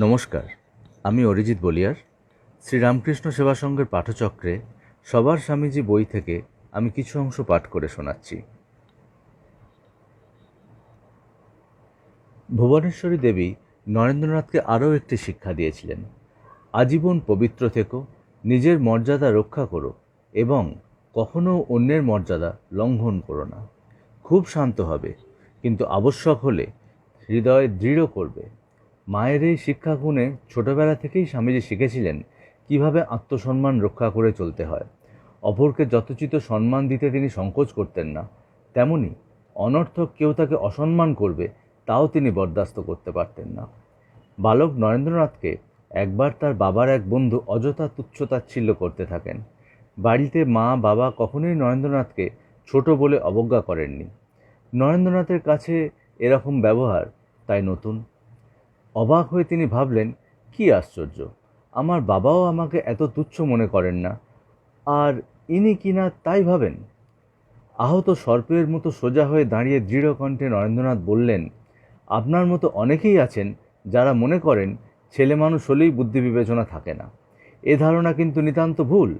নমস্কার, আমি অরিজিৎ বলিয়ার। শ্রীরামকৃষ্ণ সেবা সংঘের পাঠচক্রে সবার স্বামীজি বই থেকে আমি কিছু অংশ পাঠ করে শোনাচ্ছি। ভুবনেশ্বরী দেবী নরেন্দ্রনাথকে আরও একটি শিক্ষা দিয়েছিলেন। আজীবন পবিত্র থেকো, নিজের মর্যাদা রক্ষা করো এবং কখনো অন্যের মর্যাদা লঙ্ঘন করো না। খুব শান্ত হবে, কিন্তু আবশ্যক হলে হৃদয় দৃঢ় করবে। মায়ের এই শিক্ষাগুণে ছোটবেলা থেকেই স্বামীজি শিখেছিলেন কীভাবে আত্মসম্মান রক্ষা করে চলতে হয়। অপরকে যথোচিত সম্মান দিতে তিনি সংকোচ করতেন না। তেমনি অনর্থক কেউ তাকে অসম্মান করবে, তাও তিনি বরদাস্ত করতে পারতেন না। বালক নরেন্দ্রনাথকে একবার তার বাবার এক বন্ধু অযথা তুচ্ছতাচ্ছিল্য করতে থাকেন। বাড়িতে মা, বাবা কখনোই নরেন্দ্রনাথকে ছোট বলে অবজ্ঞা করেননি। নরেন্দ্রনাথের কাছে এরকম ব্যবহার, তাই নতুন অবাক হয়ে তিনি ভাবলেন, কি আশ্চর্য! আমার বাবাও আমাকে এত তুচ্ছ মনে করেন না। আর ইনি কিনা তাই ভাবেন? আহত সর্পের মতো সোজা হয়ে দাঁড়িয়ে দৃঢ় কণ্ঠে নরেন্দ্রনাথ বললেন, আপনার মতো অনেকেই আছেন যারা মনে করেন ছেলে মানুষ হলেই বুদ্ধি বিবেচনা থাকে না। এ ধারণা কিন্তু নিতান্ত ভুল।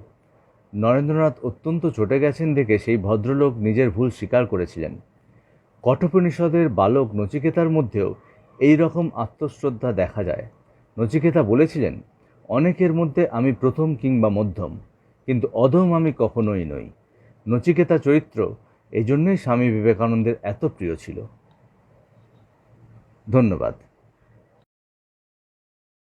নরেন্দ্রনাথ অত্যন্ত চটে গেছেন দেখে সেই ভদ্রলোক নিজের ভুল স্বীকার করেছিলেন। কঠোপনিষদের বালক নচিকেতার মধ্যেও এই রকম আত্মশ্রদ্ধা দেখা যায়। নচিকেতা বলেছিলেন, অনেকের মধ্যে আমি প্রথম কিংবা মধ্যম, কিন্তু অধম আমি কখনোই নই। নচিকেতা চরিত্র এই জন্যই স্বামী বিবেকানন্দের এত প্রিয় ছিল। ধন্যবাদ।